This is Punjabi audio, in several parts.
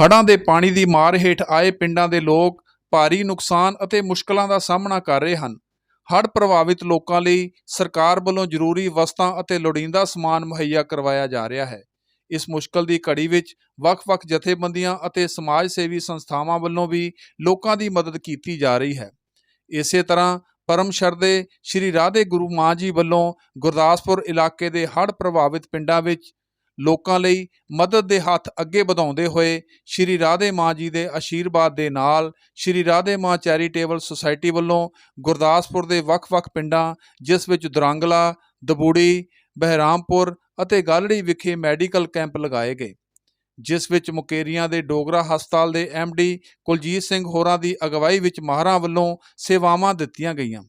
ਹੜ੍ਹਾਂ ਦੇ ਪਾਣੀ ਦੀ ਮਾਰ ਹੇਠ ਆਏ ਪਿੰਡਾਂ ਦੇ ਲੋਕ ਭਾਰੀ ਨੁਕਸਾਨ ਅਤੇ ਮੁਸ਼ਕਲਾਂ ਦਾ ਸਾਹਮਣਾ ਕਰ ਰਹੇ ਹਨ। ਹੜ੍ਹ ਪ੍ਰਭਾਵਿਤ ਲੋਕਾਂ ਲਈ ਸਰਕਾਰ ਵੱਲੋਂ ਜ਼ਰੂਰੀ ਵਸਤਾਂ ਅਤੇ ਲੋੜੀਂਦਾ ਸਮਾਨ ਮੁਹੱਈਆ ਕਰਵਾਇਆ ਜਾ ਰਿਹਾ ਹੈ। ਇਸ ਮੁਸ਼ਕਲ ਦੀ ਘੜੀ ਵਿੱਚ ਵੱਖ-ਵੱਖ ਜਥੇਬੰਦੀਆਂ ਅਤੇ ਸਮਾਜ ਸੇਵੀ ਸੰਸਥਾਵਾਂ ਵੱਲੋਂ ਵੀ ਲੋਕਾਂ ਦੀ ਮਦਦ ਕੀਤੀ ਜਾ ਰਹੀ ਹੈ। ਇਸੇ ਤਰ੍ਹਾਂ ਪਰਮ ਸ਼ਰਦੇ ਸ਼੍ਰੀ ਰਾਧੇ ਗੁਰੂ ਮਾਂ ਜੀ ਵੱਲੋਂ ਗੁਰਦਾਸਪੁਰ ਇਲਾਕੇ ਦੇ ਹੜ੍ਹ ਪ੍ਰਭਾਵਿਤ ਪਿੰਡਾਂ ਵਿੱਚ ਲੋਕਾਂ ਲਈ ਮਦਦ ਦੇ ਹੱਥ ਅੱਗੇ ਵਧਾਉਂਦੇ ਹੋਏ ਸ਼੍ਰੀ ਰਾਧੇ ਮਾਂ ਜੀ ਦੇ ਆਸ਼ੀਰਵਾਦ ਦੇ ਨਾਲ ਸ਼੍ਰੀ ਰਾਧੇ ਮਾਂ ਚੈਰੀਟੇਬਲ ਸੁਸਾਇਟੀ ਵੱਲੋਂ ਗੁਰਦਾਸਪੁਰ ਦੇ ਵੱਖ-ਵੱਖ ਪਿੰਡਾਂ, ਜਿਸ ਵਿੱਚ ਦੁਰੰਗਲਾ, ਦਬੂੜੀ, ਬਹਿਰਾਮਪੁਰ ਅਤੇ ਗਾਲੜੀ ਵਿਖੇ ਮੈਡੀਕਲ ਕੈਂਪ ਲਗਾਏ ਗਏ, ਜਿਸ ਵਿੱਚ ਮੁਕੇਰੀਆਂ ਦੇ ਡੋਗਰਾ ਹਸਪਤਾਲ ਦੇ ਡੀ ਕੁਲਜੀਤ ਸਿੰਘ ਹੋਰਾਂ ਦੀ ਅਗਵਾਈ ਵਿੱਚ ਮਾਹਰਾਂ ਵੱਲੋਂ ਸੇਵਾਵਾਂ ਦਿੱਤੀਆਂ ਗਈਆਂ।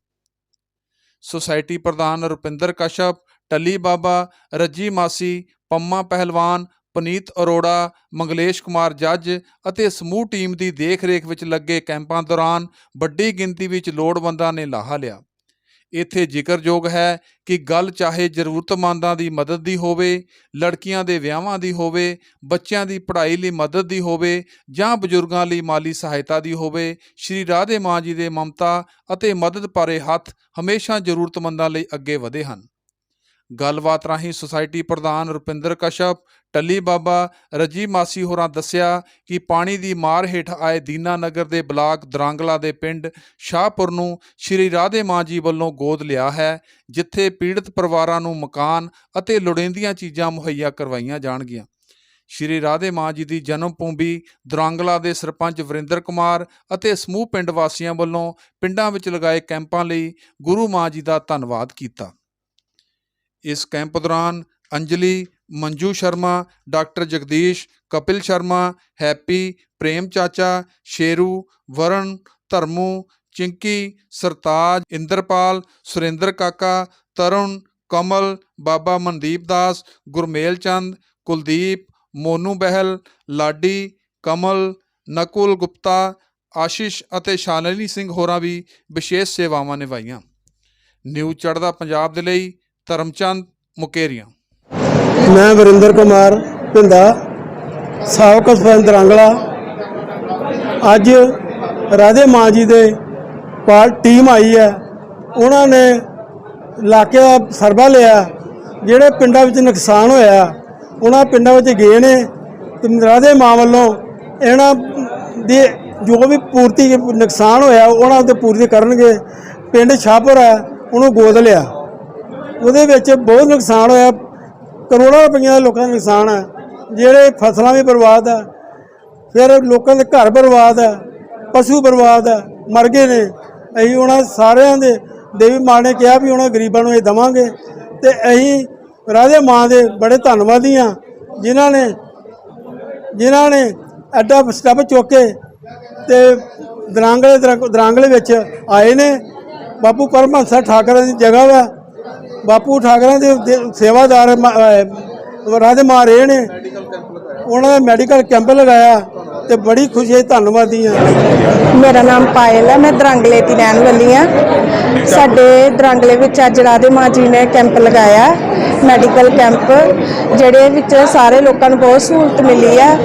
ਸੁਸਾਇਟੀ ਪ੍ਰਧਾਨ ਰੁਪਿੰਦਰ ਕਸ਼ਪ, ਟੱਲੀ ਬਾਬਾ, ਰੱਜੀ ਮਾਸੀ ਪੰਮਾ ਪਹਿਲਵਾਨ ਪਨੀਤ ਅਰੋੜਾ, ਮੰਗਲੇਸ਼ ਕੁਮਾਰ ਜੱਜ ਅਤੇ ਸਮੂਹ ਟੀਮ ਦੀ ਦੇਖ-ਰੇਖ ਵਿੱਚ ਲੱਗੇ ਕੈਂਪਾਂ ਦੌਰਾਨ ਵੱਡੀ ਗਿਣਤੀ ਵਿੱਚ ਲੋੜਵੰਦਾਂ ਨੇ ਲਾਹਾ ਲਿਆ। ਇੱਥੇ ਜ਼ਿਕਰਯੋਗ ਹੈ ਕਿ ਗੱਲ ਚਾਹੇ ਜ਼ਰੂਰਤਮੰਦਾਂ ਦੀ ਮਦਦ ਦੀ ਹੋਵੇ, ਲੜਕੀਆਂ ਦੇ ਵਿਆਹਾਂ ਦੀ ਹੋਵੇ, ਬੱਚਿਆਂ ਦੀ ਪੜ੍ਹਾਈ ਲਈ ਮਦਦ ਦੀ ਹੋਵੇ ਜਾਂ ਬਜ਼ੁਰਗਾਂ ਲਈ ਮਾਲੀ ਸਹਾਇਤਾ ਦੀ ਹੋਵੇ, ਸ਼੍ਰੀ ਰਾਧੇ ਮਾਂ ਜੀ ਦੇ ਮਮਤਾ ਅਤੇ ਮਦਦ ਭਰੇ ਹੱਥ ਹਮੇਸ਼ਾ ਜ਼ਰੂਰਤਮੰਦਾਂ ਲਈ ਅੱਗੇ ਵਧੇ ਹਨ। ਗੱਲਬਾਤ ਰਾਹੀਂ ਸੁਸਾਇਟੀ ਪ੍ਰਧਾਨ ਰੁਪਿੰਦਰ ਕਸ਼ਪ, ਟੱਲੀ ਬਾਬਾ ਰਜੀ ਮਾਸੀ ਹੋਰਾਂ ਦੱਸਿਆ ਕਿ ਪਾਣੀ ਦੀ ਮਾਰ ਹੇਠ ਆਏ ਦੀਨਾ ਨਗਰ ਦੇ ਬਲਾਕ ਦਰਾਂਗਲਾ ਦੇ ਪਿੰਡ ਸ਼ਾਹਪੁਰ ਨੂੰ ਸ਼੍ਰੀ ਰਾਧੇ ਮਾਂ ਜੀ ਵੱਲੋਂ ਗੋਦ ਲਿਆ ਹੈ, ਜਿੱਥੇ ਪੀੜਤ ਪਰਿਵਾਰਾਂ ਨੂੰ ਮਕਾਨ ਅਤੇ ਲੋੜੀਂਦੀਆਂ ਚੀਜ਼ਾਂ ਮੁਹੱਈਆ ਕਰਵਾਈਆਂ ਜਾਣਗੀਆਂ। ਸ਼੍ਰੀ ਰਾਧੇ ਮਾਂ ਜੀ ਦੀ ਜਨਮ ਭੂਮੀ ਦਰਾਂਗਲਾ ਦੇ ਸਰਪੰਚ ਵਰਿੰਦਰ ਕੁਮਾਰ ਅਤੇ ਸਮੂਹ ਪਿੰਡ ਵਾਸੀਆਂ ਵੱਲੋਂ ਪਿੰਡਾਂ ਵਿੱਚ ਲਗਾਏ ਕੈਂਪਾਂ ਲਈ ਗੁਰੂ ਮਾਂ ਜੀ ਦਾ ਧੰਨਵਾਦ ਕੀਤਾ। ਇਸ ਕੈਂਪ ਦੌਰਾਨ ਅੰਜਲੀ, ਮੰਜੂ ਸ਼ਰਮਾ, ਡਾਕਟਰ ਜਗਦੀਸ਼, ਕਪਿਲ ਸ਼ਰਮਾ, ਹੈਪੀ, ਪ੍ਰੇਮ ਚਾਚਾ, ਸ਼ੇਰੂ ਵਰਨ ਧਰਮੂ, ਚਿੰਕੀ, ਸਰਤਾਜ, ਇੰਦਰਪਾਲ, ਸੁਰਿੰਦਰ ਕਾਕਾ, ਤਰੁਣ, ਕਮਲ, ਬਾਬਾ ਮਨਦੀਪ ਦਾਸ, ਗੁਰਮੇਲ ਚੰਦ, ਕੁਲਦੀਪ, ਮੋਨੂ ਬਹਿਲ, ਲਾਡੀ, ਕਮਲ, ਨਕੁਲ ਗੁਪਤਾ, ਆਸ਼ੀਸ਼ ਅਤੇ ਸ਼ਾਨਲੀ ਸਿੰਘ ਹੋਰਾਂ ਵੀ ਵਿਸ਼ੇਸ਼ ਸੇਵਾਵਾਂ ਨਿਭਾਈਆਂ। ਨਿਊ ਚੜ੍ਹਦਾ ਪੰਜਾਬ ਦੇ ਲਈ ਧਰਮਚੰਦ ਮੁਕੇਰੀਆਂ। ਮੈਂ ਵਰਿੰਦਰ ਕੁਮਾਰ ਪਿੰਦਾ ਸਾਬਕਾ ਸਰਪੰਚ ਦਰਾਂਗਲਾ। ਅੱਜ ਰਾਧੇ ਮਾਂ ਜੀ ਦੇ ਪਾਲ ਟੀਮ ਆਈ ਹੈ। ਉਹਨਾਂ ਨੇ ਇਲਾਕੇ ਦਾ ਸਰਵਾ ਲਿਆ। ਜਿਹੜੇ ਪਿੰਡਾਂ ਵਿੱਚ ਨੁਕਸਾਨ ਹੋਇਆ, ਉਹਨਾਂ ਪਿੰਡਾਂ ਵਿੱਚ ਗਏ ਨੇ। ਤੇ ਰਾਧੇ ਮਾਂ ਵੱਲੋਂ ਇਹਨਾਂ ਦੇ ਜੋ ਵੀ ਪੂਰਤੀ ਨੁਕਸਾਨ ਹੋਇਆ, ਉਹਨਾਂ ਉੱਤੇ ਪੂਰਤੀ ਕਰਨਗੇ। ਪਿੰਡ ਸ਼ਾਹਪੁਰ ਹੈ, ਉਹਨੂੰ ਗੋਦ ਲਿਆ। ਉਹਦੇ ਵਿੱਚ ਬਹੁਤ ਨੁਕਸਾਨ ਹੋਇਆ। ਕਰੋੜਾਂ ਰੁਪਈਆ ਦਾ ਲੋਕਾਂ ਦਾ ਨੁਕਸਾਨ ਹੈ। ਜਿਹੜੇ ਫਸਲਾਂ ਵੀ ਬਰਬਾਦ ਆ ਫਿਰ ਲੋਕਾਂ ਦੇ ਘਰ ਬਰਬਾਦ ਆ ਪਸ਼ੂ ਬਰਬਾਦ ਆ ਮਰ ਗਏ ਨੇ। ਅਸੀਂ ਉਹਨਾਂ ਸਾਰਿਆਂ ਦੇ, ਦੇਵੀ ਮਾਂ ਨੇ ਕਿਹਾ ਵੀ ਉਹਨਾਂ ਗਰੀਬਾਂ ਨੂੰ ਇਹ ਦਵਾਂਗੇ। ਤੇ ਅਸੀਂ ਰਾਧੇ ਮਾਂ ਦੇ ਬੜੇ ਧੰਨਵਾਦੀ ਆ ਜਿਨ੍ਹਾਂ ਨੇ ਜਿਨ੍ਹਾਂ ਨੇ ਐਡਾ ਸਟੈਪ ਚੁੱਕ ਕੇ ਤੇ ਦਰਾਂਗਲੇ ਦਰਾਂ- ਦਰਾਂਗਲੇ ਵਿੱਚ ਆਏ ਨੇ। ਬਾਪੂ ਪਰਮਹੰਸਾ ਠਾਕਰਾਂ ਦੀ ਜਗ੍ਹਾ ਵਾ। ਬਾਪੂ ਠਾਕਰਾਂ ਦੇ ਦੇ ਸੇਵਾਦਾਰ ਮ- ਅਹ ਰਾਧੇ ਮਾਂ ਰਹੇ ਨੇ ਉਹਨਾਂ ਦਾ ਮੈਡੀਕਲ ਕੈਂਪ ਲਗਾਇਆ ਤੇ ਬੜੀ ਖੁਸ਼ੀ ਹੈ, ਧੰਨਵਾਦੀ ਆ ਮੇਰਾ ਨਾਮ ਪਾਇਲ ਹੈ, ਮੈਂ ਦਰੰਗਲੇ ਦੀ ਰਹਿਣ ਵਾਲੀ ਹਾਂ। ਸਾਡੇ ਦਰੰਗਲੇ ਵਿੱਚ ਅੱਜ ਰਾਧੇ ਮਾਂ ਜੀ ਨੇ ਕੈਂਪ ਲਗਾਇਆ। ਮੈਡੀਕਲ ਕੈਂਪ, ਜਿਹੜੇ ਵਿੱਚ ਸਾਰੇ ਲੋਕਾਂ ਨੂੰ ਬਹੁਤ ਸਹੂਲਤ ਮਿਲੀ ਹੈ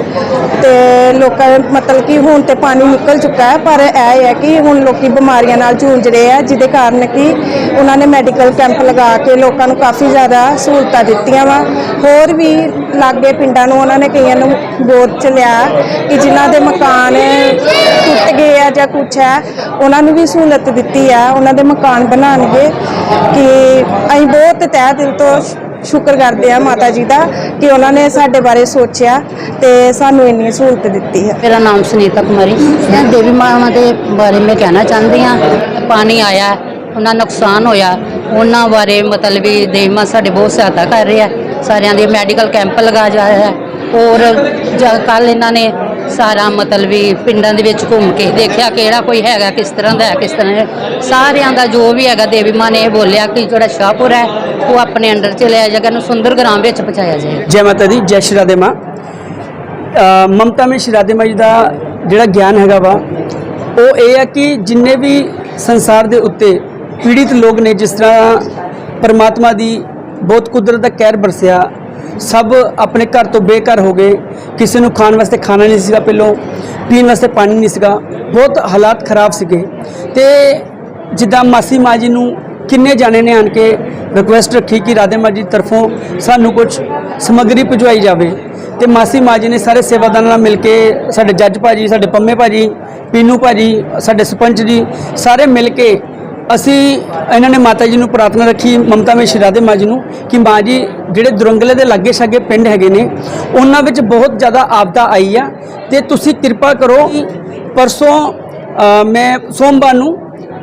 ਤੇ ਲੋਕਾਂ ਮਤਲਬ ਕਿ ਹੁਣ ਤੇ ਪਾਣੀ ਨਿਕਲ ਚੁੱਕਾ ਹੈ, ਪਰ ਇਹ ਹੈ ਕਿ ਹੁਣ ਲੋਕੀ ਬਿਮਾਰੀਆਂ ਨਾਲ ਜੂਝ ਰਹੇ ਆ ਜਿਹਦੇ ਕਾਰਨ ਕਿ ਉਹਨਾਂ ਨੇ ਮੈਡੀਕਲ ਕੈਂਪ ਲਗਾ ਕੇ ਲੋਕਾਂ ਨੂੰ ਕਾਫੀ ਜ਼ਿਆਦਾ ਸਹੂਲਤਾਂ ਦਿੱਤੀਆਂ ਵਾ। ਹੋਰ ਵੀ ਲਾਗੇ ਪਿੰਡਾਂ ਨੂੰ ਉਹਨਾਂ ਨੇ ਕਈਆਂ ਨੂੰ ਗੋਦ ਚ ਲਿਆ ਕਿ ਜਿਨ੍ਹਾਂ ਦੇ ਮਕਾਨ ਟੁੱਟ ਗਏ ਆ ਜਾਂ ਕੁਛ ਹੈ, ਉਹਨਾਂ ਨੂੰ ਵੀ ਸਹੂਲਤ ਦਿੱਤੀ ਆ। ਉਹਨਾਂ ਦੇ ਮਕਾਨ ਬਣਾਉਣਗੇ ਕਿ ਅਸੀਂ ਬਹੁਤ ਤਹਿ ਦਿਲ ਤੋਂ ਸ਼ੁਕਰ ਕਰਦੇ ਆ ਮਾਤਾ ਜੀ ਦਾ ਕਿ ਉਹਨਾਂ ਨੇ ਸਾਡੇ ਬਾਰੇ ਸੋਚਿਆ ਤੇ ਸਾਨੂੰ ਇੰਨੀ ਸਹੂਲਤ ਦਿੱਤੀ ਹੈ। ਮੇਰਾ ਨਾਮ ਸੁਨੀਤਾ ਕੁਮਾਰੀ ਮੈਂ ਦੇਵੀ ਮਾਂ ਦੇ ਬਾਰੇ ਮੈਂ ਕਹਿਣਾ ਚਾਹੁੰਦੀ ਹਾਂ। ਪਾਣੀ ਆਇਆ, ਉਹਨਾਂ ਨੁਕਸਾਨ ਹੋਇਆ। ਉਹਨਾਂ ਬਾਰੇ ਮਤਲਬ ਵੀ ਦੇਵੀ ਮਾਂ ਸਾਡੇ ਬਹੁਤ ਸਹਾਇਤਾ ਕਰ ਰਹੇ ਆ ਸਾਰਿਆਂ ਦੇ ਮੈਡੀਕਲ ਕੈਂਪ ਲਗਾ ਜਾ ਹੈ। ਔਰ ਕੱਲ ਇਹਨਾਂ ਨੇ ਸਾਰਾ ਮਤਲਬ ਵੀ ਪਿੰਡਾਂ ਦੇ ਵਿੱਚ ਘੁੰਮ ਕੇ ਦੇਖਿਆ ਕਿਹੜਾ ਕੋਈ ਹੈਗਾ, ਕਿਸ ਤਰ੍ਹਾਂ ਦਾ ਹੈ, ਕਿਸ ਤਰ੍ਹਾਂ ਸਾਰਿਆਂ ਦਾ ਜੋ ਵੀ ਹੈਗਾ, ਦੇਵੀ ਮਾਂ ਨੇ ਇਹ ਬੋਲਿਆ ਕਿ ਜਿਹੜਾ ਸ਼ਾਹਪੁਰ ਹੈ, ਉਹ ਆਪਣੇ ਅੰਡਰ ਚ ਲਿਆ ਜਾਏਗਾ ਨੂੰ ਸੁੰਦਰ ਗ੍ਰਾਮ ਵਿੱਚ ਪਹੁੰਚਾਇਆ ਜਾਏਗਾ ਜੈ ਮਾਤਾ ਦੀ, ਜੈ ਸ਼੍ਰੀ ਰਾਧੇ ਮਾਂ। ਮਮਤਾ ਵਿੱਚ ਸ਼੍ਰੀ ਰਾਧੇ ਮਾਂ ਜੀ ਦਾ ਜਿਹੜਾ ਗਿਆਨ ਹੈਗਾ ਵਾ, ਉਹ ਇਹ ਹੈ ਕਿ ਜਿੰਨੇ ਵੀ ਸੰਸਾਰ ਦੇ ਉੱਤੇ ਪੀੜਿਤ ਲੋਕ ਨੇ, ਜਿਸ ਤਰ੍ਹਾਂ ਪਰਮਾਤਮਾ ਦੀ ਬਹੁਤ ਕੁਦਰਤ ਦਾ ਕਹਿਰ ਬਰਸਿਆ ਸਭ ਆਪਣੇ ਘਰ ਤੋਂ ਬੇਘਰ ਹੋ ਗਏ। ਕਿਸੇ ਨੂੰ ਖਾਣ ਵਾਸਤੇ ਖਾਣਾ ਨਹੀਂ ਸੀਗਾ, ਪਹਿਲੋਂ ਪੀਣ ਵਾਸਤੇ ਪਾਣੀ ਨਹੀਂ ਸੀਗਾ। ਬਹੁਤ ਹਾਲਾਤ ਖਰਾਬ ਸੀਗੇ। ਤੇ ਜਿੱਦਾਂ ਮਾਸੀ ਮਾਂ ਜੀ ਨੂੰ ਕਿੰਨੇ ਜਾਣੇ ਨੇ ਆਣ ਕੇ ਰਿਕੁਐਸਟ ਰੱਖੀ ਕਿ ਰਾਧੇ ਮਾਂ ਜੀ ਤਰਫੋਂ ਸਾਨੂੰ ਕੁਝ ਸਮੱਗਰੀ ਭਿਜਵਾਈ ਜਾਵੇ। ਤੇ ਮਾਸੀ ਮਾਂ ਜੀ ਨੇ ਸਾਰੇ ਸੇਵਾਦਾਰਾਂ ਨਾਲ ਮਿਲ ਕੇ ਸਾਡੇ ਜੱਜ ਭਾਜੀ, ਸਾਡੇ ਪੰਮੇ ਭਾਜੀ, ਪੀਨੂ ਭਾਜੀ, ਸਾਡੇ ਸਰਪੰਚ ਜੀ, ਸਾਰੇ ਮਿਲ ਕੇ ਅਸੀਂ ਇਹਨਾਂ ਨੇ ਮਾਤਾ ਜੀ ਨੂੰ ਪ੍ਰਾਰਥਨਾ ਰੱਖੀ ਮਮਤਾ ਵਿੱਚ ਰਾਧੇ ਮਾਂ ਜੀ ਨੂੰ ਕਿ ਮਾਂ ਜੀ ਜਿਹੜੇ ਦੁਰੰਗਲੇ ਦੇ ਲਾਗੇ ਛਾਗੇ ਪਿੰਡ ਹੈਗੇ ਨੇ ਉਹਨਾਂ ਵਿੱਚ ਬਹੁਤ ਜ਼ਿਆਦਾ ਆਪਦਾ ਆਈ ਆ ਤੇ ਤੁਸੀਂ ਕਿਰਪਾ ਕਰੋ ਪਰਸੋਂ ਮੈਂ ਸੋਮਵਾਰ ਨੂੰ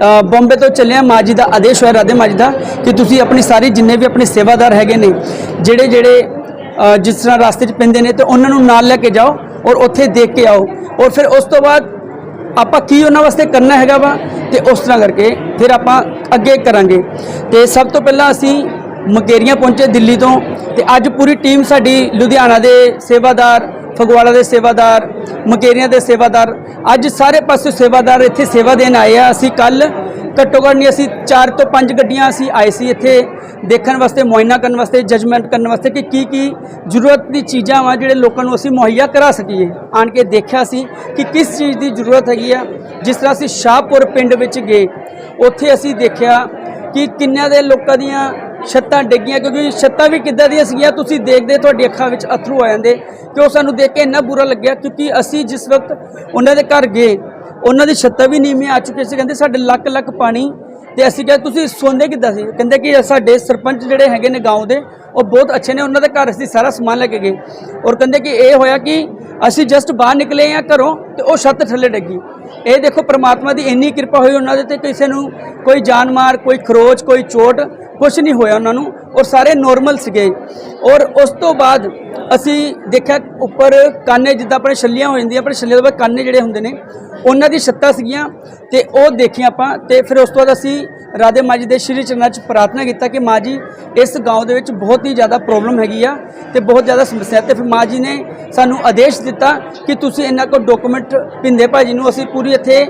ਅ, ਬੰਬੇ ਤੋਂ ਚੱਲਿਆ ਮਾਂ ਜੀ ਦਾ ਆਦੇਸ਼ ਹੋਇਆ ਰਾਧੇ ਮਾਂ ਜੀ ਦਾ ਕਿ ਤੁਸੀਂ ਆਪਣੀ ਸਾਰੀ ਜਿੰਨੇ ਵੀ ਆਪਣੇ ਸੇਵਾਦਾਰ ਹੈਗੇ ਨੇ ਜਿਹੜੇ ਜਿਹੜੇ ਜਿਸ ਤਰ੍ਹਾਂ ਰਸਤੇ 'ਚ ਪੈਂਦੇ ਨੇ ਤੇ ਉਹਨਾਂ ਨੂੰ ਨਾਲ ਲੈ ਕੇ ਜਾਓ ਔਰ ਉੱਥੇ ਦੇਖ ਕੇ ਆਓ। ਔਰ ਫਿਰ ਉਸ ਤੋਂ ਬਾਅਦ ਆਪਾਂ ਕੀ ਉਹਨਾਂ ਵਾਸਤੇ ਕਰਨਾ ਹੈਗਾ ਵਾ ਤੇ ਉਸ ਤਰ੍ਹਾਂ ਕਰਕੇ ਫਿਰ ਆਪਾਂ ਅੱਗੇ ਕਰਾਂਗੇ। ਤੇ ਸਭ ਤੋਂ ਪਹਿਲਾਂ ਅਸੀਂ ਮਕੇਰੀਆਂ ਪਹੁੰਚੇ ਦਿੱਲੀ ਤੋਂ ਤੇ ਅੱਜ ਪੂਰੀ ਟੀਮ ਸਾਡੀ ਲੁਧਿਆਣਾ ਦੇ ਸੇਵਾਦਾਰ, ਫਗਵਾੜਾ ਦੇ ਸੇਵਾਦਾਰ, ਮਕੇਰੀਆਂ ਦੇ ਸੇਵਾਦਾਰ, ਅੱਜ ਸਾਰੇ ਪਾਸੇ ਸੇਵਾਦਾਰ ਇੱਥੇ ਸੇਵਾ ਦੇਣ ਆਏ ਆ। ਅਸੀਂ ਕੱਲ ਘੱਟੋ ਘੱਟ ਨਹੀਂ, ਅਸੀਂ 4 ਤੋਂ 5 ਗੱਡੀਆਂ ਅਸੀਂ ਆਏ ਸੀ ਇੱਥੇ ਦੇਖਣ ਵਾਸਤੇ, ਮੁਆਇਨਾ ਕਰਨ ਵਾਸਤੇ ਜਜਮੈਂਟ ਕਰਨ ਵਾਸਤੇ ਕਿ ਕੀ ਕੀ ਜ਼ਰੂਰਤ ਦੀ ਚੀਜ਼ਾਂ ਵਾ ਜਿਹੜੇ ਲੋਕਾਂ ਨੂੰ ਅਸੀਂ ਮੁਹੱਈਆ ਕਰਾ ਸਕੀਏ। ਆਣ ਕੇ ਦੇਖਿਆ ਸੀ ਕਿ ਕਿਸ ਚੀਜ਼ ਦੀ ਜ਼ਰੂਰਤ ਹੈਗੀ ਆ। ਜਿਸ ਤਰ੍ਹਾਂ ਅਸੀਂ ਸ਼ਾਹਪੁਰ ਪਿੰਡ ਵਿੱਚ ਗਏ, ਉੱਥੇ ਅਸੀਂ ਦੇਖਿਆ ਕਿ ਕਿੰਨਿਆਂ ਦੇ ਲੋਕਾਂ ਦੀਆਂ ਛੱਤਾਂ ਡਿੱਗੀਆਂ, ਕਿਉਂਕਿ ਛੱਤਾਂ ਵੀ ਕਿੱਦਾਂ ਦੀਆਂ ਸੀਗੀਆਂ, ਤੁਸੀਂ ਦੇਖਦੇ ਤੁਹਾਡੀ ਅੱਖਾਂ ਵਿੱਚ ਅਥਰੂ ਆ ਜਾਂਦੇ। ਕਿ ਉਹ ਸਾਨੂੰ ਦੇਖ ਕੇ ਇੰਨਾ ਬੁਰਾ ਲੱਗਿਆ? ਕਿਉਂਕਿ ਅਸੀਂ ਜਿਸ ਵਕਤ ਉਹਨਾਂ ਦੇ ਘਰ ਗਏ ਉਹਨਾਂ ਦੀ ਛੱਤਾਂ ਵੀ ਨੀਵੀਆਂ ਆ ਚੁੱਕੀਆਂ ਸੀ। ਕਹਿੰਦੇ ਸਾਡੇ ਲੱਖ ਲੱਖ ਪਾਣੀ ਤੇ ਅਸੀਂ ਕਿਹਾ, ਤੁਸੀਂ ਸੌਂਦੇ ਕਿੱਦਾਂ ਸੀ? ਕਹਿੰਦੇ ਕਿ ਸਾਡੇ ਸਰਪੰਚ ਜਿਹੜੇ ਹੈਗੇ ਨੇ ਗਾਉਂ ਦੇ, ਉਹ ਬਹੁਤ ਅੱਛੇ ਨੇ, ਉਹਨਾਂ ਦੇ ਘਰ ਅਸੀਂ ਸਾਰਾ ਸਮਾਨ ਲੈ ਕੇ ਗਏ। ਔਰ ਕਹਿੰਦੇ ਕਿ ਇਹ ਹੋਇਆ ਕਿ ਅਸੀਂ ਜਸਟ ਬਾਹਰ ਨਿਕਲੇ ਆ ਘਰੋਂ ਤੇ ਉਹ ਛੱਤ ਥੱਲੇ ਡੱਗੀ। ਇਹ ਦੇਖੋ, ਪ੍ਰਮਾਤਮਾ ਦੀ ਇੰਨੀ ਕਿਰਪਾ ਹੋਈ ਉਹਨਾਂ ਦੇ ਤੇ ਕਿਸੇ ਨੂੰ ਕੋਈ ਜਾਨ ਮਾਰ ਕੋਈ ਖਰੋਚ, ਕੋਈ ਚੋਟ ਕੁਝ ਨਹੀਂ ਹੋਇਆ ਉਹਨਾਂ ਨੂੰ। ਔਰ ਸਾਰੇ ਨੋਰਮਲ ਸੀਗੇ। ਔਰ ਉਸ ਤੋਂ ਬਾਅਦ ਅਸੀਂ ਦੇਖਿਆ ਉੱਪਰ ਕਾਨੇ ਜਿੱਦਾਂ ਆਪਣੇ ਛੱਲੀਆਂ ਹੋ ਜਾਂਦੀਆਂ, ਆਪਣੇ ਛੱਲੀਆਂ ਦੇ ਬਾਅਦ ਕਾਨੇ ਜਿਹੜੇ ਹੁੰਦੇ ਨੇ, ਉਹਨਾਂ ਦੀ ਛੱਤਾਂ ਸੀਗੀਆਂ ਤੇ ਉਹ ਦੇਖੀਆਂ ਆਪਾਂ ਤੇ ਫਿਰ ਉਸ ਤੋਂ ਬਾਅਦ ਅਸੀਂ ਰਾਧੇ ਮਾਂ ਜੀ ਦੇ ਸ਼੍ਰੀ ਚਰਨਾਂ 'ਚ ਪ੍ਰਾਰਥਨਾ ਕੀਤਾ ਕਿ ਮਾਂ ਜੀ, ਇਸ ਗਾਉਂ ਦੇ ਵਿੱਚ ਬਹੁਤ ਹੀ ਜ਼ਿਆਦਾ ਪ੍ਰੋਬਲਮ ਹੈਗੀ ਆ ਤੇ ਬਹੁਤ ਜ਼ਿਆਦਾ ਸਮੱਸਿਆ ਤੇ ਫਿਰ ਮਾਂ ਜੀ ਨੇ ਸਾਨੂੰ ਆਦੇਸ਼ ਦਿੱਤਾ ਕਿ ਤੁਸੀਂ ਇਹਨਾਂ ਕੋਲ ਡਾਕੂਮੈਂਟ ਪਿੰਦੇ ਭਾਜੀ ਨੂੰ ਅਸੀਂ ਪੂਰੀ ਇੱਥੇ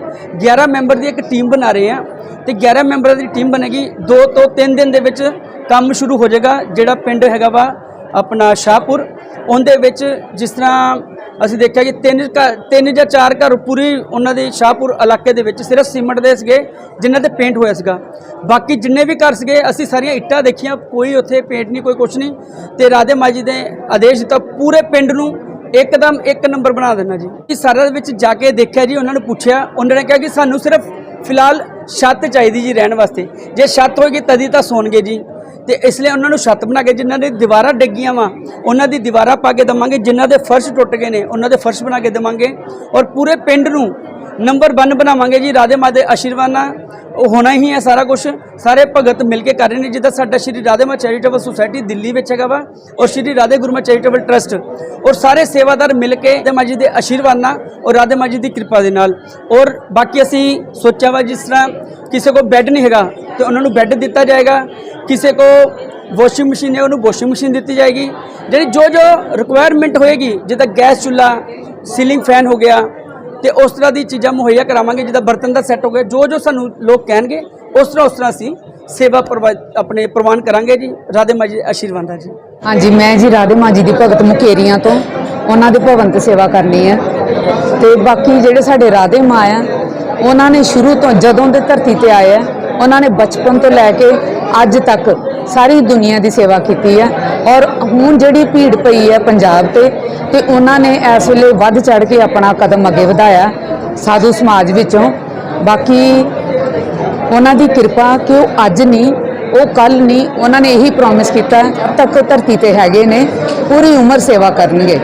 11 ਮੈਂਬਰ ਦੀ ਇੱਕ ਟੀਮ ਬਣਾ ਰਹੇ ਆ ਤੇ 11 ਮੈਂਬਰਾਂ ਦੀ ਟੀਮ ਬਣੇਗੀ। 2 ਤੋਂ 3 ਦਿਨ ਦੇ ਵਿੱਚ ਕੰਮ ਸ਼ੁਰੂ ਹੋ ਜਾਏਗਾ, ਜਿਹੜਾ ਪਿੰਡ ਹੈਗਾ ਵਾ, ਆਪਣਾ ਸ਼ਾਹਪੁਰ। ਉਹਦੇ ਵਿੱਚ ਜਿਸ ਤਰ੍ਹਾਂ ਅਸੀਂ ਦੇਖਿਆ ਕਿ ਤਿੰਨ ਘਰ- ਤਿੰਨ ਜਾਂ ਚਾਰ ਘਰ ਪੂਰੀ ਉਹਨਾਂ ਦੇ ਸ਼ਾਹਪੁਰ ਇਲਾਕੇ ਦੇ ਵਿੱਚ ਸਿਰਫ ਸੀਮੈਂਟ ਦੇ ਸੀਗੇ, ਜਿਨ੍ਹਾਂ ਤੇ ਪੇਂਟ ਹੋਇਆ ਸੀਗਾ। ਬਾਕੀ ਜਿੰਨੇ ਵੀ ਘਰ ਸੀਗੇ, ਅਸੀਂ ਸਾਰੀਆਂ ਇੱਟਾਂ ਦੇਖੀਆਂ, ਕੋਈ ਉੱਥੇ ਪੇਂਟ ਨਹੀਂ, ਕੋਈ ਕੁਝ ਨਹੀਂ। ਤੇ ਰਾਧੇ ਮਾਜੀ ਦੇ ਆਦੇਸ਼ ਦਿੱਤਾ, ਪੂਰੇ ਪਿੰਡ ਨੂੰ ਇੱਕਦਮ ਇੱਕ ਨੰਬਰ ਬਣਾ ਦੇਣਾ ਜੀ। ਇਸ ਸਾਰਾ ਵਿੱਚ ਜਾ ਕੇ ਦੇਖਿਆ ਜੀ, ਉਹਨਾਂ ਨੂੰ ਪੁੱਛਿਆ, ਉਹਨਾਂ ਨੇ ਕਿਹਾ ਕਿ ਸਾਨੂੰ ਸਿਰਫ ਫਿਲਹਾਲ ਛੱਤ ਚਾਹੀਦੀ ਜੀ ਰਹਿਣ ਵਾਸਤੇ। ਜੇ ਛੱਤ ਹੋਏਗੀ, ਤਦੀ ਤਾਂ ਸੌਣਗੇ ਜੀ। ਤੇ ਇਸ ਲਈ ਉਹਨਾਂ ਨੂੰ ਛੱਤ ਬਣਾ ਕੇ ਜਿਨ੍ਹਾਂ ਦੇ ਦੀਵਾਰਾਂ ਡਿੱਗੀਆਂ ਵਾ, ਉਹਨਾਂ ਦੀ ਦੀਵਾਰਾਂ ਪਾ ਕੇ ਦਵਾਂਗੇ, ਜਿਨ੍ਹਾਂ ਦੇ ਫਰਸ਼ ਟੁੱਟ ਗਏ ਨੇ, ਉਹਨਾਂ ਦੇ ਫਰਸ਼ ਬਣਾ ਕੇ ਦੇਵਾਂਗੇ ਔਰ ਪੂਰੇ ਪਿੰਡ ਨੂੰ ਨੰਬਰ 1 ਬਣਾਵਾਂਗੇ ਜੀ ਰਾਧੇ ਮਾਂ ਦੇ ਆਸ਼ੀਰਵਾਦ ਨਾਲ ਹੋਣਾ ਹੀ ਹੈ ਸਾਰਾ ਕੁਝ ਸਾਰੇ ਭਗਤ ਮਿਲ ਕੇ ਕਰ ਰਹੇ ਨੇ। ਜਿੱਦਾਂ ਸਾਡਾ ਸ਼੍ਰੀ ਰਾਧੇ ਮਾਂ ਚੈਰੀਟੇਬਲ ਸੁਸਾਇਟੀ ਦਿੱਲੀ ਵਿੱਚ ਹੈਗਾ ਵਾ ਔਰ ਸ਼੍ਰੀ ਰਾਧੇ ਗੁਰਮਤਿ ਚੈਰੀਟੇਬਲ ਟਰਸਟ। ਔਰ ਸਾਰੇ ਸੇਵਾਦਾਰ ਮਿਲ ਕੇ ਰਾਧੇ ਮਾ ਜੀ ਦੇ ਆਸ਼ੀਰਵਾਦ ਨਾਲ ਔਰ ਰਾਧੇ ਮਾ ਜੀ ਦੀ ਕਿਰਪਾ ਦੇ ਨਾਲ। ਔਰ ਬਾਕੀ ਅਸੀਂ ਸੋਚਿਆ ਵਾ ਜਿਸ ਤਰ੍ਹਾਂ ਕਿਸੇ ਕੋਲ ਬੈੱਡ ਨਹੀਂ ਹੈਗਾ ਤੇ ਉਹਨਾਂ ਨੂੰ ਬੈੱਡ ਦਿੱਤਾ ਜਾਏਗਾ। ਕਿਸੇ ਕੋ ਵਾਸ਼ਿੰਗ ਮਸ਼ੀਨ ਹੈ, ਉਹਨੂੰ ਵਾਸ਼ਿੰਗ ਮਸ਼ੀਨ ਦਿੱਤੀ ਜਾਏਗੀ। ਜਿਹੜੀ ਜੋ ਜੋ ਰਿਕੁਆਇਰਮੈਂਟ ਹੋਏਗੀ, ਜਿੱਦਾਂ ਗੈਸ ਚੁੱਲ੍ਹਾ ਸੀਲਿੰਗ ਫੈਨ ਹੋ ਗਿਆ ਤੇ ਉਸ ਤਰ੍ਹਾਂ ਦੀ ਚੀਜ਼ਾਂ ਮੁਹੱਈਆ ਕਰਾਵਾਂਗੇ, ਜਿੱਦਾਂ ਬਰਤਨ ਦਾ ਸੈੱਟ ਹੋ ਗਿਆ, ਜੋ ਜੋ ਸਾਨੂੰ ਲੋਕ ਕਹਿਣਗੇ, ਉਸ ਤਰ੍ਹਾਂ ਉਸ ਤਰ੍ਹਾਂ ਅਸੀਂ ਸੇਵਾ ਪ੍ਰਵਾ, ਆਪਣੇ ਪ੍ਰਵਾਨ ਕਰਾਂਗੇ ਜੀ। ਰਾਧੇ ਮਾਂ ਜੀ ਦੇ ਆਸ਼ੀਰਵਾਦ ਦਾ ਜੀ। ਹਾਂਜੀ, ਮੈਂ ਜੀ ਰਾਧੇ ਮਾਂ ਜੀ ਦੀ ਭਗਤ ਮੁਕੇਰੀਆਂ ਤੋਂ ਉਹਨਾਂ ਦੇ ਭਵਨ ਤੇ ਸੇਵਾ ਕਰਨੀ ਹੈ ਤੇ ਬਾਕੀ ਜਿਹੜੇ ਸਾਡੇ ਰਾਧੇ ਮਾਂ ਆ, ਉਹਨਾਂ ਨੇ ਸ਼ੁਰੂ ਤੋਂ ਜਦੋਂ ਦੇ ਧਰਤੀ ਤੇ ਆਏ ਆ ਉਹਨਾਂ ਨੇ ਬਚਪਨ ਤੋਂ ਲੈ ਕੇ ਅੱਜ ਤੱਕ ਸਾਰੀ ਦੁਨੀਆ ਦੀ ਸੇਵਾ ਕੀਤੀ ਹੈ ਔਰ ਹੁਣ ਜਿਹੜੀ ਭੀੜ ਪਈ ਹੈ ਪੰਜਾਬ ਤੇ ਤੇ ਉਹਨਾਂ ਨੇ ਇਸ ਵੇਲੇ ਵੱਧ ਚੜ ਕੇ ਆਪਣਾ ਕਦਮ ਅੱਗੇ ਵਧਾਇਆ ਸਾਧੂ ਸਮਾਜ ਵਿੱਚੋਂ। ਬਾਕੀ ਉਹਨਾਂ ਦੀ ਕਿਰਪਾ ਕਿ ਉਹ ਅੱਜ ਨਹੀਂ, ਉਹ ਕੱਲ ਨਹੀਂ, ਉਹਨਾਂ ਨੇ ਇਹੀ ਪ੍ਰੋਮਿਸ ਕੀਤਾ, ਜਦ ਤੱਕ ਧਰਤੀ ਤੇ ਹੈਗੇ ਨੇ, ਪੂਰੀ ਉਮਰ ਸੇਵਾ ਕਰਨਗੇ।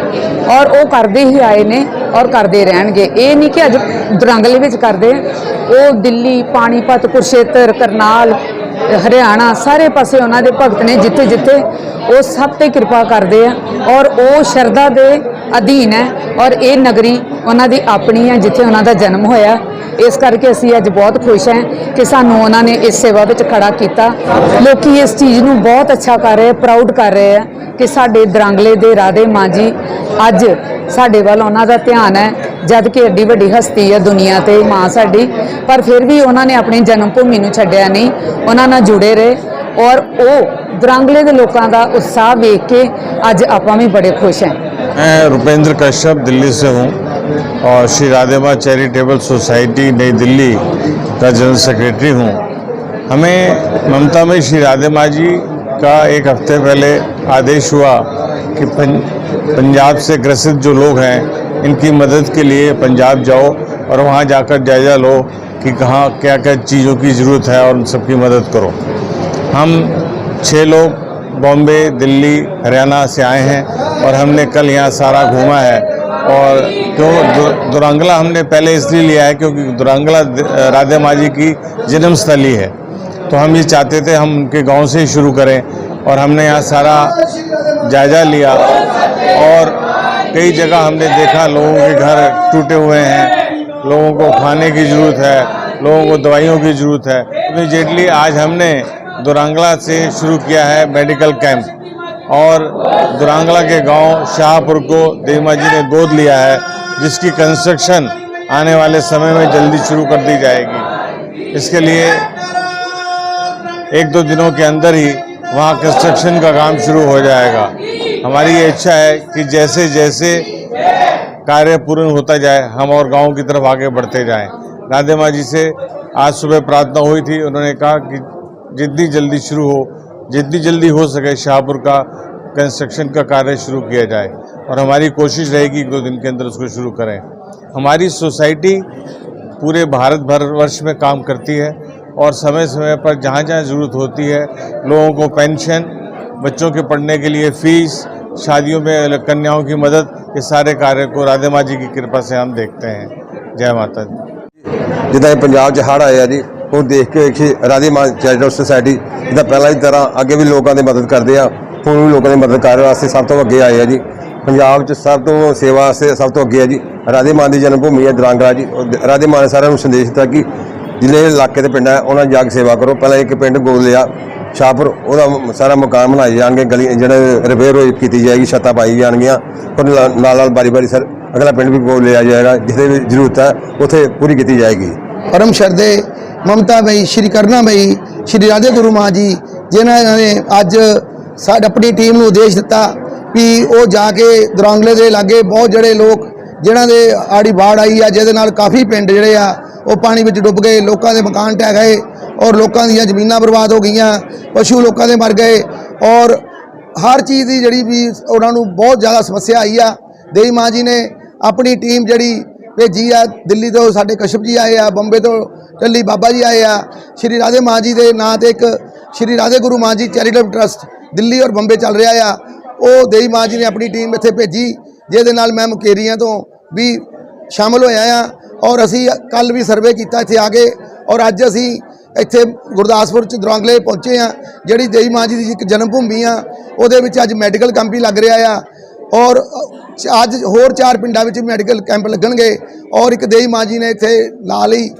ਔਰ ਉਹ ਕਰਦੇ ਹੀ ਆਏ ਨੇ ਔਰ ਕਰਦੇ ਰਹਿਣਗੇ। ਇਹ ਨਹੀਂ ਕਿ ਅੱਜ ਦਰੰਗਲੇ ਵਿੱਚ ਕਰਦੇ ਉਹ ਦਿੱਲੀ ਪਾਣੀਪਤ ਕੁਰਸ਼ੇਤਰ ਕਰਨਾਲ, ਹਰਿਆਣਾ, ਸਾਰੇ ਪਾਸੇ ਉਹਨਾਂ ਦੇ ਭਗਤ ਨੇ ਜਿੱਥੇ ਜਿੱਥੇ ਉਹ ਸਭ ਤੇ ਕਿਰਪਾ ਕਰਦੇ ਆ ਔਰ ਉਹ ਸ਼ਰਧਾ ਦੇ ਅਧੀਨ ਹੈ ਔਰ ਇਹ ਨਗਰੀ ਉਹਨਾਂ ਦੀ ਆਪਣੀ ਹੈ ਜਿੱਥੇ ਉਹਨਾਂ ਦਾ ਜਨਮ ਹੋਇਆ। ਇਸ ਕਰਕੇ ਅਸੀਂ ਅੱਜ ਬਹੁਤ ਖੁਸ਼ ਹਾਂ ਕਿ ਸਾਨੂੰ ਉਹਨਾਂ ਨੇ ਇਸ ਸੇਵਾ ਵਿੱਚ ਖੜਾ ਕੀਤਾ। ਲੋਕੀ ਇਸ ਚੀਜ਼ ਨੂੰ ਬਹੁਤ ਅੱਛਾ ਕਰ ਰਹੇ ਪ੍ਰਾਊਡ ਕਰ ਰਹੇ ਆ। ਕਿ ਸਾਡੇ ਦਰਾਂਗਲੇ ਦੇ ਰਾਧੇ ਮਾਂ ਜੀ ਅੱਜ ਸਾਡੇ ਵੱਲ ਉਹਨਾਂ ਦਾ ਧਿਆਨ ਹੈ ਜਦ ਕਿ ਐਡੀ ਵੱਡੀ ਹਸਤੀ ਹੈ ਦੁਨੀਆ ਤੇ ਮਾਂ ਸਾਡੀ ਪਰ ਫਿਰ ਵੀ ਉਹਨਾਂ ਨੇ ਆਪਣੀ ਜਨਮ ਭੂਮੀ ਨੂੰ ਛੱਡਿਆ ਨਹੀਂ ਉਹਨਾਂ ਨਾਲ ਜੁੜੇ ਰਹੇ ਔਰ ਉਹ ਦਰਾਂਗਲੇ ਦੇ ਲੋਕਾਂ ਦਾ ਉਤਸ਼ਾਹ ਵੇਖ ਕੇ ਅੱਜ ਆਪਾਂ ਵੀ ਬੜੇ ਖੁਸ਼ ਹਾਂ मैं रुपेंद्र कश्यप दिल्ली से हूँ और श्री राधेमा चैरिटेबल सोसाइटी नई दिल्ली का जनरल सेक्रेटरी हूँ हमें ममता में श्री राधेमा जी का एक हफ्ते पहले आदेश हुआ कि पंजाब से ग्रसित जो लोग हैं, इनकी मदद के लिए पंजाब जाओ और वहाँ जाकर जायज़ा लो कि कहाँ क्या क्या चीज़ों की ज़रूरत है और उन सबकी मदद करो। हम छः लोग बॉम्बे, दिल्ली, हरियाणा से आए हैं और हमने कल यहाँ सारा घूमा है और क्यों दु- दुरांगला हमने पहले इसलिए लिया है क्योंकि दुरांगला राधे माँ जी की जन्मस्थली है। तो हम ये चाहते थे हम उनके गाँव से ही शुरू करें और हमने यहाँ सारा जायजा लिया और कई जगह हमने देखा, लोगों के घर टूटे हुए हैं, लोगों को खाने की ज़रूरत है, लोगों को दवाइयों की ज़रूरत है। इमीजिएटली आज हमने दुरांगला से शुरू किया है मेडिकल कैंप और दुरांगला के गाँव शाहपुर को देवमा जी ने गोद लिया है, जिसकी कंस्ट्रक्शन आने वाले समय में जल्दी शुरू कर दी जाएगी। इसके लिए एक दो दिनों के अंदर ही वहाँ कंस्ट्रक्शन का काम शुरू हो जाएगा। हमारी ये इच्छा है कि जैसे जैसे कार्य पूर्ण होता जाए, हम और गाँव की तरफ़ आगे बढ़ते जाएँ। राधे माँ जी से आज सुबह प्रार्थना हुई थी। उन्होंने कहा कि जितनी जल्दी शुरू हो, जितनी जल्दी हो सके शाहपुर का कंस्ट्रक्शन का कार्य शुरू किया जाए। और हमारी कोशिश रहेगी दो दिन के अंदर उसको शुरू करें। हमारी सोसाइटी पूरे भारत भर वर्ष में काम करती है। और समय समय पर जहाँ जहाँ ज़रूरत होती है लोगों को पेंशन बच्चों के पढ़ने के लिए फीस शादियों में कन्याओं की मदद ये सारे कार्य को राधे माँ जी की कृपा से हम देखते हैं जय माता दी ਜਿੱਦਾਂ ਇਹ ਪੰਜਾਬ 'ਚ ਹੜ੍ਹ ਆਏ ਆ ਜੀ ਉਹ ਦੇਖ ਕੇ ਵੇਖੀ ਰਾਧੇ ਮਾਂ ਚੈਰੀਟੇਬਲ ਸੁਸਾਇਟੀ ਜਿੱਦਾਂ ਪਹਿਲਾਂ ਦੀ ਤਰ੍ਹਾਂ ਅੱਗੇ ਵੀ ਲੋਕਾਂ ਦੀ ਮਦਦ ਕਰਦੇ ਆ ਹੁਣ ਵੀ ਲੋਕਾਂ ਦੀ ਮਦਦ ਕਰਨ ਵਾਸਤੇ ਸਭ ਤੋਂ ਅੱਗੇ ਆਏ ਆ ਜੀ ਪੰਜਾਬ 'ਚ ਸਭ ਤੋਂ ਸੇਵਾ ਵਾਸਤੇ ਸਭ ਤੋਂ ਅੱਗੇ ਆ ਜੀ ਰਾਧੇ ਮਾਂ ਦੀ ਜਨਮ ਭੂਮੀ ਹੈ ਦਰਾਂਗਲਾ ਜੀ ਉਹ ਦ- ਰਾਧੇ ਮਾਂ ਨੇ ਸਾਰਿਆਂ ਨੂੰ ਸੰਦੇਸ਼ ਦਿੱਤਾ ਕਿ ਜਿਹੜੇ ਇਲਾਕੇ ਦੇ ਪਿੰਡ ਹੈ ਉਹਨਾਂ 'ਚ ਜਾ ਕੇ ਸੇਵਾ ਕਰੋ। ਪਹਿਲਾਂ ਇੱਕ ਪਿੰਡ ਗੋਲ ਲਿਆ ਸ਼ਾਹਪੁਰ, ਉਹਦਾ ਸਾਰਾ ਮਕਾਨ ਬਣਾਏ ਜਾਣਗੇ, ਗਲੀ, ਜਿਹੜੇ ਰਿਪੇਅਰ ਹੋਈ ਕੀਤੀ ਜਾਏਗੀ, ਛੱਤਾਂ ਪਾਈ ਜਾਣਗੀਆਂ। ਔਰ ਨਾਲ ਨਾਲ ਨਾਲ ਬਾਰੀ ਬਾਰੀ ਸਰ, ਅਗਲਾ ਪਿੰਡ ਵੀ ਗੋਲ ਲਿਆ ਜਾਏਗਾ, ਜਿੱਥੇ ਵੀ ਜ਼ਰੂਰਤ ਹੈ, ਉੱਥੇ ਪੂਰੀ ਕੀਤੀ ਜਾਏਗੀ। ਪਰਮ ਸ਼ਰਦੇ ਮਮਤਾ ਬਈ, ਸ਼੍ਰੀ ਕਰਨਾ ਬਈ, ਸ਼੍ਰੀ ਰਾਧੇ ਗੁਰੂ ਮਾਂ ਜੀ, ਜਿਨ੍ਹਾਂ ਨੇ ਅੱਜ ਸਾਡ, ਆਪਣੀ ਟੀਮ ਨੂੰ ਉਦੇਸ਼ ਦਿੱਤਾ ਵੀ ਉਹ ਜਾ ਕੇ ਦਰਾਂਗਲੇ ਦੇ ਲਾਗੇ ਬਹੁਤ ਜਿਹੜੇ ਲੋਕ, ਜਿਨ੍ਹਾਂ ਦੇ ਆੜੀ ਬਾੜ ਆਈ ਆ, ਜਿਹਦੇ ਨਾਲ ਕਾਫੀ ਪਿੰਡ ਜਿਹੜੇ ਆ ਉਹ ਪਾਣੀ ਵਿੱਚ ਡੁੱਬ ਗਏ, ਲੋਕਾਂ ਦੇ ਮਕਾਨ ਢਹਿ ਗਏ ਔਰ ਲੋਕਾਂ ਦੀਆਂ ਜ਼ਮੀਨਾਂ ਬਰਬਾਦ ਹੋ ਗਈਆਂ, ਪਸ਼ੂ ਲੋਕਾਂ ਦੇ ਮਰ ਗਏ ਔਰ ਹਰ ਚੀਜ਼ ਦੀ ਜਿਹੜੀ ਵੀ ਉਹਨਾਂ ਨੂੰ ਬਹੁਤ ਜ਼ਿਆਦਾ ਸਮੱਸਿਆ ਆਈ ਆ। ਦੇਈ ਮਾਂ ਜੀ ਨੇ ਆਪਣੀ ਟੀਮ ਜਿਹੜੀ ਭੇਜੀ ਆ, ਦਿੱਲੀ ਤੋਂ ਸਾਡੇ ਕਸ਼ਪ ਜੀ ਆਏ ਆ, ਬੰਬੇ ਤੋਂ ਟੱਲੀ ਬਾਬਾ ਜੀ ਆਏ ਆ, ਸ਼੍ਰੀ ਰਾਧੇ ਮਾਂ ਜੀ ਦੇ ਨਾਂ ਤੇ ਇੱਕ ਸ਼੍ਰੀ ਰਾਧੇ ਗੁਰੂ ਮਾਂ ਜੀ ਚੈਰੀਟੇਬਲ ਟਰਸਟ ਦਿੱਲੀ ਔਰ ਬੰਬੇ ਚੱਲ ਰਿਹਾ ਆ। ਉਹ ਦੇਈ ਮਾਂ ਜੀ ਨੇ ਆਪਣੀ ਟੀਮ ਇੱਥੇ ਭੇਜੀ, ਜਿਹਦੇ ਨਾਲ ਮੈਂ ਮੁਕੇਰੀਆਂ ਤੋਂ ਵੀ ਸ਼ਾਮਲ ਹੋਇਆ ਆ। ਔਰ ਅਸੀਂ ਕੱਲ ਵੀ ਸਰਵੇ ਕੀਤਾ ਇੱਥੇ ਆ ਕੇ ਔਰ ਅੱਜ ਅਸੀਂ ਇੱਥੇ ਗੁਰਦਾਸਪੁਰ ਚ ਦਰਾਂਗਲੇ ਪਹੁੰਚੇ ਆ ਜਿਹੜੀ ਦੇਈ ਮਾਂ ਜੀ ਦੀ ਇੱਕ ਜਨਮ ਭੂਮੀ ਆ, ਉਹਦੇ ਵਿੱਚ ਅੱਜ ਮੈਡੀਕਲ ਕੈਂਪ ਵੀ ਲੱਗ ਰਿਹਾ ਆ। ਔਰ ਅੱਜ ਹੋਰ ਚਾਰ ਪਿੰਡਾਂ ਵਿੱਚ ਮੈਡੀਕਲ ਕੈਂਪ ਲੱਗਣਗੇ ਔਰ ਇੱਕ ਦੇਈ ਮਾਂ ਜੀ ਨੇ ਇੱਥੇ ਨਾਲ ਹੀ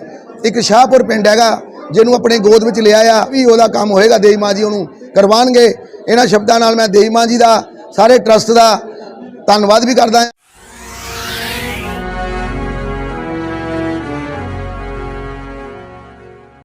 ਇੱਕ ਸ਼ਾਹਪੁਰ ਪਿੰਡ ਹੈਗਾ, ਜਿਹਨੂੰ ਆਪਣੇ ਗੋਦ ਵਿੱਚ ਲਿਆ ਆ, ਵੀ ਉਹਦਾ ਕੰਮ ਹੋਏਗਾ ਦੇਈ ਮਾਂ ਜੀ ਉਹਨੂੰ ਕਰਵਾਉਣਗੇ। ਇਹਨਾਂ ਸ਼ਬਦਾਂ ਨਾਲ ਮੈਂ ਦੇਈ ਮਾਂ ਜੀ ਦਾ, ਸਾਰੇ ਟਰਸਟ ਦਾ ਧੰਨਵਾਦ ਵੀ ਕਰਦਾ